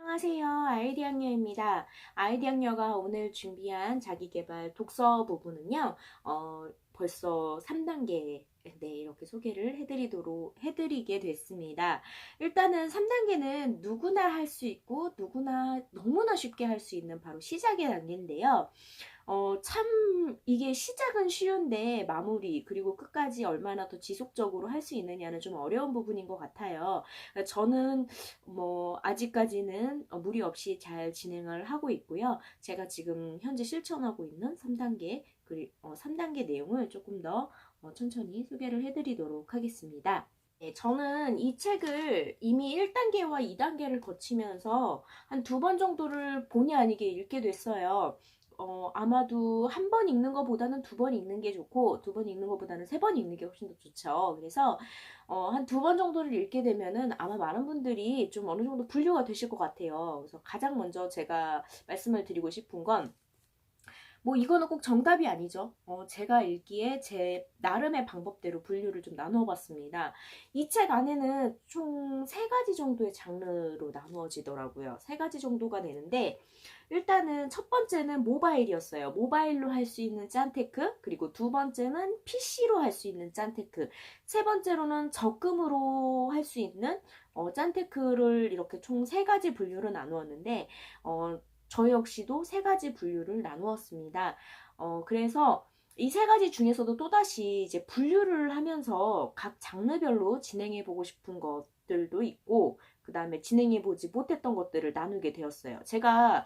안녕하세요. 아이디학녀입니다. 아이디학녀가 오늘 준비한 자기개발 독서 부분은요, 어, 벌써 3단계, 네, 이렇게 소개를 해드리도록, 해드리게 됐습니다. 일단은 3단계는 누구나 할 수 있고, 누구나 너무나 쉽게 할 수 있는 바로 시작의 단계인데요. 어, 참, 이게 시작은 쉬운데 마무리, 그리고 끝까지 얼마나 더 지속적으로 할 수 있느냐는 좀 어려운 부분인 것 같아요. 저는 뭐, 아직까지는 무리 없이 잘 진행을 하고 있고요. 제가 지금 현재 실천하고 있는 3단계, 그리고 어, 3단계 내용을 조금 더 어, 천천히 소개를 해드리도록 하겠습니다. 네, 저는 이 책을 이미 1단계와 2단계를 거치면서 한 두 번 정도를 본의 아니게 읽게 됐어요. 어, 아마도 한 번 읽는 것보다는 두 번 읽는 게 좋고, 두 번 읽는 것보다는 세 번 읽는 게 훨씬 더 좋죠. 그래서, 어, 한 두 번 정도를 읽게 되면은 아마 많은 분들이 좀 어느 정도 분류가 되실 것 같아요. 그래서 가장 먼저 제가 말씀을 드리고 싶은 건, 뭐 이거는 꼭 정답이 아니죠. 어, 제가 읽기에 제 나름의 방법대로 분류를 좀 나누어 봤습니다. 이 책 안에는 총 세 가지 정도의 장르로 나누어지더라고요. 세 가지 정도가 되는데 일단은 첫 번째는 모바일이었어요. 모바일로 할 수 있는 짠테크, 그리고 두 번째는 PC로 할 수 있는 짠테크, 세 번째로는 적금으로 할 수 있는 어, 짠테크를 이렇게 총 세 가지 분류로 나누었는데 어, 저 역시도 세 가지 분류를 나누었습니다. 어, 그래서 이 세 가지 중에서도 또다시 이제 분류를 하면서 각 장르별로 진행해 보고 싶은 것들도 있고, 그 다음에 진행해 보지 못했던 것들을 나누게 되었어요. 제가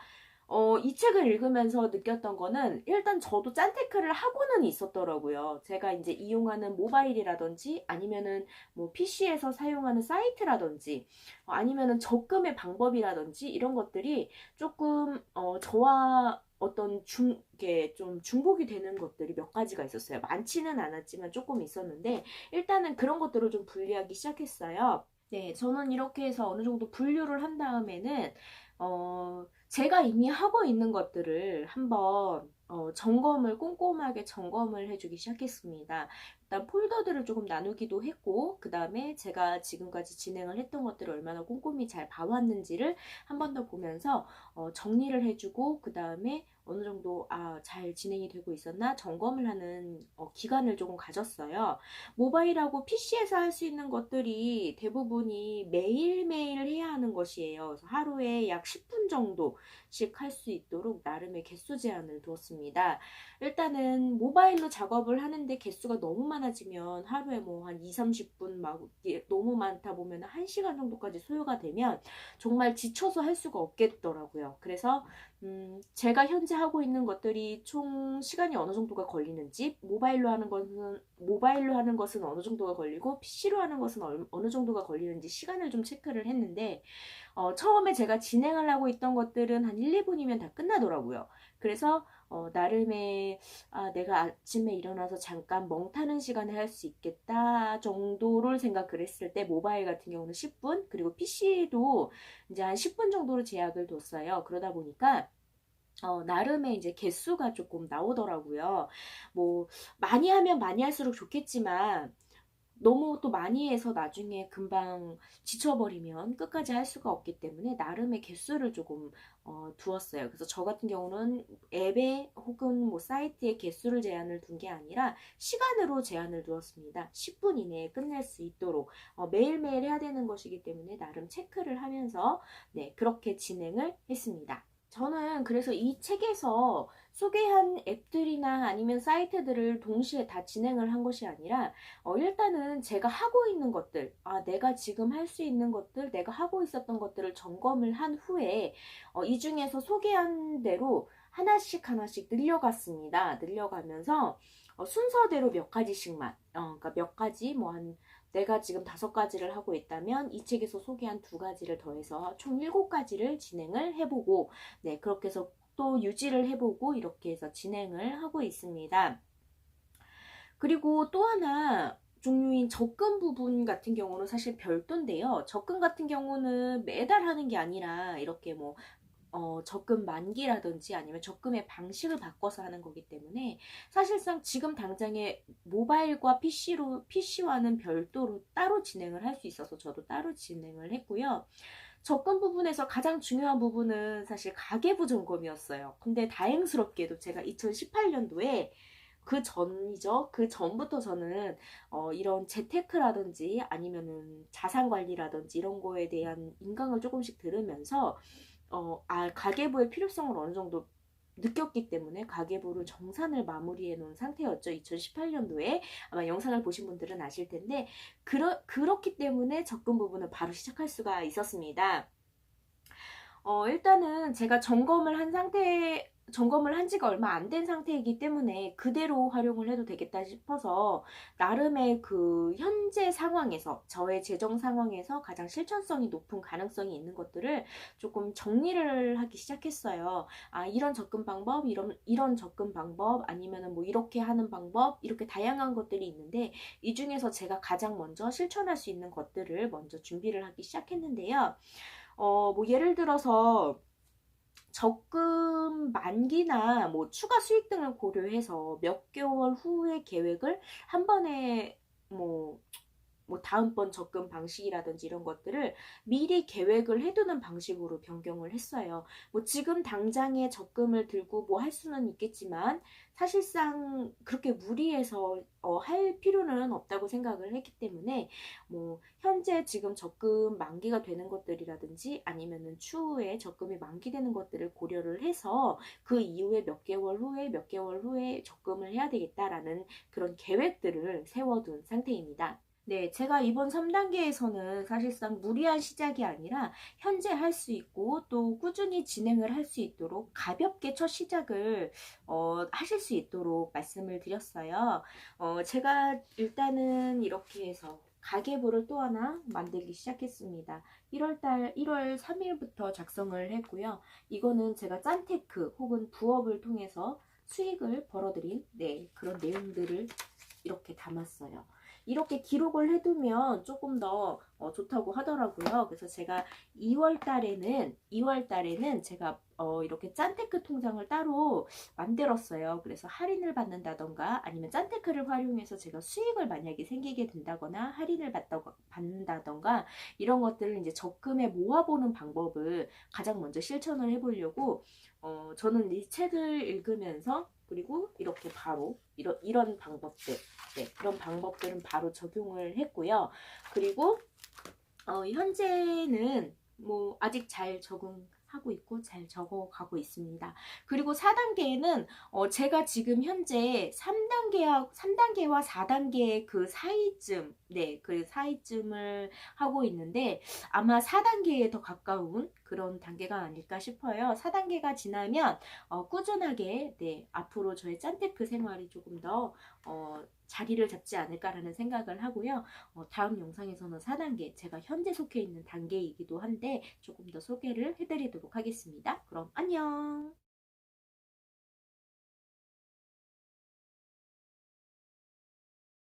어, 이 책을 읽으면서 느꼈던 거는 일단 저도 짠테크를 하고는 있었더라고요. 제가 이제 이용하는 모바일이라든지 아니면은 뭐 PC에서 사용하는 사이트라든지 아니면은 적금의 방법이라든지 이런 것들이 조금 어, 저와 어떤 중, 좀 중복이 되는 것들이 몇 가지가 있었어요. 많지는 않았지만 조금 있었는데, 일단은 그런 것들을 좀 분리하기 시작했어요. 네, 저는 이렇게 해서 어느 정도 분류를 한 다음에는, 어, 제가 이미 하고 있는 것들을 한번 어, 점검을 꼼꼼하게 점검을 해주기 시작했습니다. 일단 폴더들을 조금 나누기도 했고 그 다음에 제가 지금까지 진행을 했던 것들을 얼마나 꼼꼼히 잘 봐왔는지를 한 번 더 보면서 어, 정리를 해주고 그 다음에 어느 정도 아, 잘 진행이 되고 있었나 점검을 하는 어, 기간을 조금 가졌어요. 모바일하고 PC에서 할 수 있는 것들이 대부분이 매일매일 해야 하는 것이에요. 하루에 약 10분 정도씩 할 수 있도록 나름의 개수 제한을 두었습니다. 일단은 모바일로 작업을 하는데 개수가 너무 많아지면 하루에 뭐 한 2, 30분 막 너무 많다 보면 1시간 정도까지 소요가 되면 정말 지쳐서 할 수가 없겠더라고요. 그래서 음, 제가 현재 하고 있는 것들이 총 시간이 어느 정도가 걸리는지, 모바일로 하는 것은, 모바일로 하는 것은 어느 정도가 걸리고, PC로 하는 것은 어느 정도가 걸리는지 시간을 좀 체크를 했는데, 어, 처음에 제가 진행을 하고 있던 것들은 한 1, 2분이면 다 끝나더라고요. 그래서, 어, 나름의, 아, 내가 아침에 일어나서 잠깐 멍 타는 시간에 할수 있겠다 정도를 생각을 했을 때, 모바일 같은 경우는 10분, 그리고 PC도 이제 한 10분 정도로 제약을 뒀어요. 그러다 보니까, 어, 나름의 이제 개수가 조금 나오더라고요. 뭐, 많이 하면 많이 할수록 좋겠지만, 너무 또 많이 해서 나중에 금방 지쳐버리면 끝까지 할 수가 없기 때문에 나름의 개수를 조금 어, 두었어요. 그래서 저 같은 경우는 앱에 혹은 뭐 사이트에 개수를 제한을 둔 게 아니라 시간으로 제한을 두었습니다. 10분 이내에 끝낼 수 있도록 어, 매일매일 해야 되는 것이기 때문에 나름 체크를 하면서 네 그렇게 진행을 했습니다. 저는 그래서 이 책에서 소개한 앱들이나 아니면 사이트들을 동시에 다 진행을 한 것이 아니라 어, 일단은 제가 하고 있는 것들, 아 내가 지금 할 수 있는 것들, 내가 하고 있었던 것들을 점검을 한 후에 어, 이 중에서 소개한 대로 하나씩 하나씩 늘려갔습니다. 늘려가면서 어, 순서대로 몇 가지씩만, 어, 그러니까 몇 가지 뭐 한 내가 지금 다섯 가지를 하고 있다면 이 책에서 소개한 두 가지를 더해서 총 일곱 가지를 진행을 해보고 네 그렇게 해서 또 유지를 해보고 이렇게 해서 진행을 하고 있습니다. 그리고 또 하나 종류인 적금 부분 같은 경우는 사실 별도인데요. 적금 같은 경우는 매달 하는 게 아니라 이렇게 뭐 어, 적금 만기라든지 아니면 적금의 방식을 바꿔서 하는 거기 때문에 사실상 지금 당장에 모바일과 PC로, PC와는 별도로 따로 진행을 할 수 있어서 저도 따로 진행을 했고요. 접근 부분에서 가장 중요한 부분은 사실 가계부 점검이었어요. 근데 다행스럽게도 제가 2018년도에 그 전이죠. 그 전부터 저는 어, 이런 재테크라든지 아니면은 자산 관리라든지 이런 거에 대한 인강을 조금씩 들으면서 어, 아, 가계부의 필요성을 어느 정도 느꼈기 때문에 가계부를 정산을 마무리해 놓은 상태였죠. 2018년도에 아마 영상을 보신 분들은 아실 텐데 그러, 그렇기 때문에 접근 부분을 바로 시작할 수가 있었습니다. 어, 일단은 제가 점검을 한 상태 점검을 한 지가 얼마 안 된 상태이기 때문에 그대로 활용을 해도 되겠다 싶어서 나름의 그 현재 상황에서 저의 재정 상황에서 가장 실천성이 높은 가능성이 있는 것들을 조금 정리를 하기 시작했어요. 아, 이런 접근 방법, 이런 이런 접근 방법 아니면은 뭐 이렇게 하는 방법 이렇게 다양한 것들이 있는데 이 중에서 제가 가장 먼저 실천할 수 있는 것들을 먼저 준비를 하기 시작했는데요. 어, 뭐 예를 들어서 적금 만기나 뭐 추가 수익 등을 고려해서 몇 개월 후의 계획을 한 번에 뭐, 뭐 다음번 적금 방식이라든지 이런 것들을 미리 계획을 해두는 방식으로 변경을 했어요. 뭐 지금 당장에 적금을 들고 뭐 할 수는 있겠지만 사실상 그렇게 무리해서 어, 할 필요는 없다고 생각을 했기 때문에 뭐 현재 지금 적금 만기가 되는 것들이라든지 아니면은 추후에 적금이 만기되는 것들을 고려를 해서 그 이후에 몇 개월 후에 몇 개월 후에 적금을 해야 되겠다라는 그런 계획들을 세워둔 상태입니다. 네, 제가 이번 3단계에서는 사실상 무리한 시작이 아니라 현재 할 수 있고 또 꾸준히 진행을 할 수 있도록 가볍게 첫 시작을 어, 하실 수 있도록 말씀을 드렸어요. 어, 제가 일단은 이렇게 해서 가계부를 또 하나 만들기 시작했습니다. 1월달 1월 3일부터 작성을 했고요. 이거는 제가 짠테크 혹은 부업을 통해서 수익을 벌어들인 네, 그런 내용들을 이렇게 담았어요. 이렇게 기록을 해두면 조금 더 어, 좋다고 하더라고요. 그래서 제가 2월 달에는 2월 달에는 제가 어, 이렇게 짠테크 통장을 따로 만들었어요. 그래서 할인을 받는다던가 아니면 짠테크를 활용해서 제가 수익을 만약에 생기게 된다거나 할인을 받는다던가 이런 것들을 이제 적금에 모아보는 방법을 가장 먼저 실천을 해보려고 어, 저는 이 책을 읽으면서 그리고 이렇게 바로 이런 이런 방법들 네, 그런 방법들은 바로 적용을 했고요. 그리고 어, 현재는 뭐 아직 잘 적응 하고 있고 잘 적어가고 있습니다. 그리고 4단계에는 어 제가 지금 현재 3단계와 3단계와 4단계 그 사이쯤 네, 그 사이쯤을 하고 있는데 아마 4단계에 더 가까운 그런 단계가 아닐까 싶어요. 4단계가 지나면 어 꾸준하게 네, 앞으로 저의 짠테크 생활이 조금 더 어, 자리를 잡지 않을까라는 생각을 하고요. 어, 다음 영상에서는 4단계, 제가 현재 속해 있는 단계이기도 한데 조금 더 소개를 해드리도록 하겠습니다. 그럼 안녕!